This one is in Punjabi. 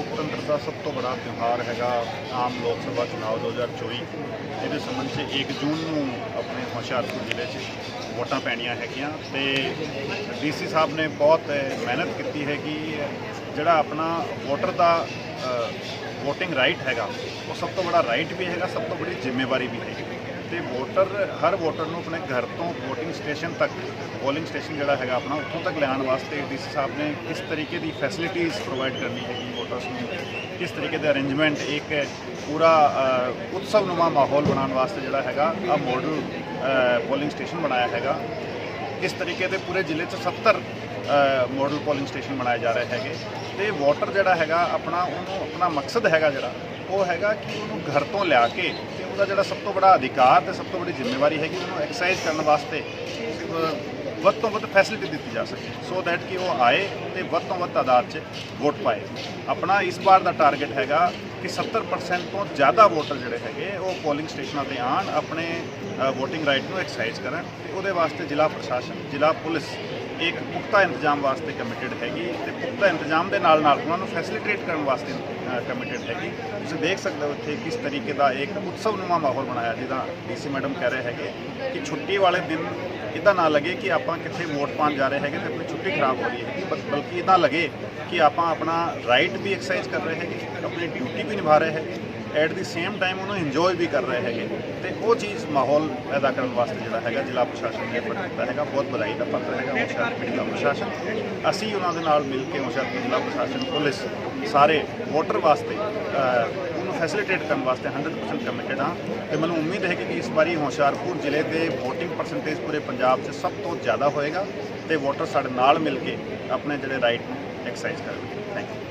ਲੋਕਤੰਤਰ ਦਾ ਸਭ ਤੋਂ ਬੜਾ ਤਿਉਹਾਰ ਹੈਗਾ ਆਮ ਲੋਕ ਸਭਾ ਚੁਣਾਵ 2024 ਇਹਦੇ ਸੰਬੰਧ 'ਚ 1 ਜੂਨ ਨੂੰ ਆਪਣੇ ਹੁਸ਼ਿਆਰਪੁਰ ਜ਼ਿਲ੍ਹੇ 'ਚ ਵੋਟਾਂ ਪੈਣੀਆਂ ਹੈਗੀਆਂ ਤੇ ਡੀਸੀ ਸਾਹਿਬ ਨੇ ਬਹੁਤ ਮਿਹਨਤ ਕੀਤੀ ਹੈ ਕਿ ਜਿਹੜਾ ਆਪਣਾ ਵੋਟਰ ਦਾ ਵੋਟਿੰਗ ਰਾਈਟ ਹੈਗਾ, ਉਹ ਸਭ ਤੋਂ ਬੜਾ ਰਾਈਟ ਵੀ ਹੈਗਾ, ਸਭ ਤੋਂ ਬੜੀ ਜ਼ਿੰਮੇਵਾਰੀ ਵੀ ਹੈਗੀ। ਤੇ ਵੋਟਰ ਹਰ ਵੋਟਰ ਨੂੰ ਆਪਣੇ ਘਰ ਤੋਂ VOTING ਸਟੇਸ਼ਨ ਤੱਕ ਪੋਲਿੰਗ ਸਟੇਸ਼ਨ ਜਿਹੜਾ ਹੈਗਾ ਆਪਣਾ ਉੱਥੋਂ ਤੱਕ ਲਿਆਉਣ ਵਾਸਤੇ ਡੀਸੀ ਸਾਹਿਬ ਨੇ ਕਿਸ ਤਰੀਕੇ ਦੀ ਫੈਸਿਲਿਟੀਜ਼ ਪ੍ਰੋਵਾਈਡ ਕਰਨੀ ਹੈਗੀ ਵੋਟਰਸ ਨੂੰ। ਕਿਸ ਤਰੀਕੇ ਦੇ ਅਰੇਂਜਮੈਂਟ ਇੱਕ ਪੂਰਾ ਅ, ਉਤਸਵਨੁਮਾ ਮਾਹੌਲ ਬਣਾਉਣ ਵਾਸਤੇ ਜਿਹੜਾ ਹੈਗਾ ਆ ਮਾਡਲ ਪੋਲਿੰਗ ਸਟੇਸ਼ਨ ਬਣਾਇਆ ਹੈਗਾ। ਇਸ ਤਰੀਕੇ ਦੇ ਪੂਰੇ ਜ਼ਿਲ੍ਹੇ 'ਚ 70 ਮਾਡਲ ਪੋਲਿੰਗ ਸਟੇਸ਼ਨ ਬਣਾਏ ਜਾ ਰਹੇ ਹੈਗੇ। ਤੇ ਵੋਟਰ ਜਿਹੜਾ ਹੈਗਾ ਆਪਣਾ ਉਹਨੂੰ ਆਪਣਾ ਮਕਸਦ ਹੈਗਾ ਜਿਹੜਾ ਉਹ ਹੈਗਾ ਕਿ ਉਹਨੂੰ ਘਰ ਤੋਂ ਲਿਆ ਕੇ ਤੇ ਜਿਹੜਾ ਸਭ ਤੋਂ ਵੱਡਾ ਅਧਿਕਾਰ ਤੇ ਸਭ ਤੋਂ ਵੱਡੀ ਜ਼ਿੰਮੇਵਾਰੀ ਹੈਗੀ ਉਹਨੂੰ ਐਕਸਰਸਾਈਜ਼ ਕਰਨ ਵਾਸਤੇ ਵੱਧ ਤੋਂ ਵੱਧ ਫੈਸਿਲਿਟੀ ਦਿੱਤੀ ਜਾ ਸਕੇ ਸੋ ਦੈਟ ਕਿ ਉਹ ਆਏ ਤੇ ਵੱਧ ਤੋਂ ਵੱਧ ਤਾਦਾਦ 'ਚ ਵੋਟ ਪਾਏ। ਆਪਣਾ ਇਸ ਵਾਰ ਦਾ ਟਾਰਗੇਟ ਹੈਗਾ ਕਿ 70% ਤੋਂ ਜ਼ਿਆਦਾ ਵੋਟਰ ਜਿਹੜੇ ਹੈਗੇ, ਉਹ ਪੋਲਿੰਗ ਸਟੇਸ਼ਨਾਂ ਤੇ ਆਣ ਆਪਣੇ VOTING ਰਾਈਟ ਨੂੰ ਐਕਸਰਸਾਈਜ਼ ਕਰਨ ਤੇ ਉਹਦੇ ਵਾਸਤੇ ਜ਼ਿਲ੍ਹਾ ਪ੍ਰਸ਼ਾਸਨ, ਜ਼ਿਲ੍ਹਾ ਪੁਲਿਸ ਇੱਕ ਪੁਖਤਾ ਇੰਤਜ਼ਾਮ ਵਾਸਤੇ ਕਮਿਟਡ ਹੈਗੀ ਤੇ ਪੁਖਤਾ ਇੰਤਜ਼ਾਮ ਦੇ ਨਾਲ ਨਾਲ ਉਹਨਾਂ ਨੂੰ ਫੈਸਿਲਿਟੇਟ ਕਰਨ ਵਾਸਤੇ ਕਮਿਟਡ ਹੈਗੀ। ਤੁਸੀਂ ਦੇਖ ਸਕਦੇ ਹੋ ਇੱਥੇ ਕਿਸ ਤਰੀਕੇ ਦਾ ਇੱਕ ਉਤਸਵਨੁਮਾ ਮਾਹੌਲ ਬਣਾਇਆ, ਜਿਹਦਾ ਡੀਸੀ ਮੈਡਮ ਕਹਿ ਰਹੇ ਹੈਗੇ ਕਿ ਛੁੱਟੀ ਵਾਲੇ ਦਿਨ ਇਦਾਂ ਨਾ ਲੱਗੇ ਕਿ ਆਪਾਂ ਕਿੱਥੇ ਵੋਟ ਪਾਉਣ ਜਾ ਰਹੇ ਹੈਗੇ ਤੇ ਆਪਣੀ ਛੁੱਟੀ ਖਰਾਬ ਹੋ ਰਹੀ ਹੈ ਬਲ- ਬਲਕਿ ਇਦਾਂ ਲੱਗੇ ਕਿ ਆਪਾਂ ਆਪਣਾ ਰਾਈਟ ਵੀ ਐਕਸਰਸਾਈਜ਼ ਕਰ ਰਹੇ ਹੈਗੇ, ਆਪਣੀ ਡਿਊਟੀ ਵੀ ਨਿਭਾ ਰਹੇ ਹੈਗੇ। ਐਟ ਦੀ ਸੇਮ ਟਾਈਮ ਉਹਨੂੰ ਇੰਜੋਏ ਵੀ ਕਰ ਰਹੇ ਹੈਗੇ। ਤੇ ਉਹ ਚੀਜ਼ ਮਾਹੌਲ ਪੈਦਾ ਕਰਨ ਵਾਸਤੇ ਜਿਹੜਾ ਹੈਗਾ, ਜ਼ਿਲ੍ਹਾ ਪ੍ਰਸ਼ਾਸਨ ਨੇ effort ਕੀਤਾ ਹੈਗਾ। ਬਹੁਤ ਵਧਾਈ ਦਾ ਪਾਤਰ ਹੈਗਾ ਹੁਸ਼ਿਆਰਪੁਰ ਜ਼ਿਲ੍ਹਾ ਪ੍ਰਸ਼ਾਸਨ। ਅਸੀਂ ਉਹਨਾਂ ਦੇ ਨਾਲ ਮਿਲ ਕੇ ਹੁਸ਼ਿਆਰਪੁਰ ਜ਼ਿਲ੍ਹਾ ਪ੍ਰਸ਼ਾਸਨ, ਪੁਲਿਸ ਸਾਰੇ ਵੋਟਰ ਵਾਸਤੇ ਉਹਨੂੰ ਫੈਸਿਲਿਟੇਟ ਕਰਨ ਵਾਸਤੇ 100% ਕਮਿਟਡ ਹਾਂ। ਤੇ ਮੈਨੂੰ ਉਮੀਦ ਹੈ ਕਿ ਇਸ ਵਾਰੀ ਹੁਸ਼ਿਆਰਪੁਰ ਜ਼ਿਲ੍ਹੇ ਦੇ VOTING ਪਰਸੈਂਟੇਜ ਪੂਰੇ ਪੰਜਾਬ 'ਚ ਸਭ ਤੋਂ ਜ਼ਿਆਦਾ ਹੋਏਗਾ। ਤੇ ਵੋਟਰ ਸਾਡੇ ਨਾਲ ਮਿਲ ਕੇ ਆਪਣੇ ਜਿਹੜੇ ਰਾਈਟ ਨੂੰ ਐਕਸਰਸਾਈਜ਼ ਕਰਨਗੇ। Thank you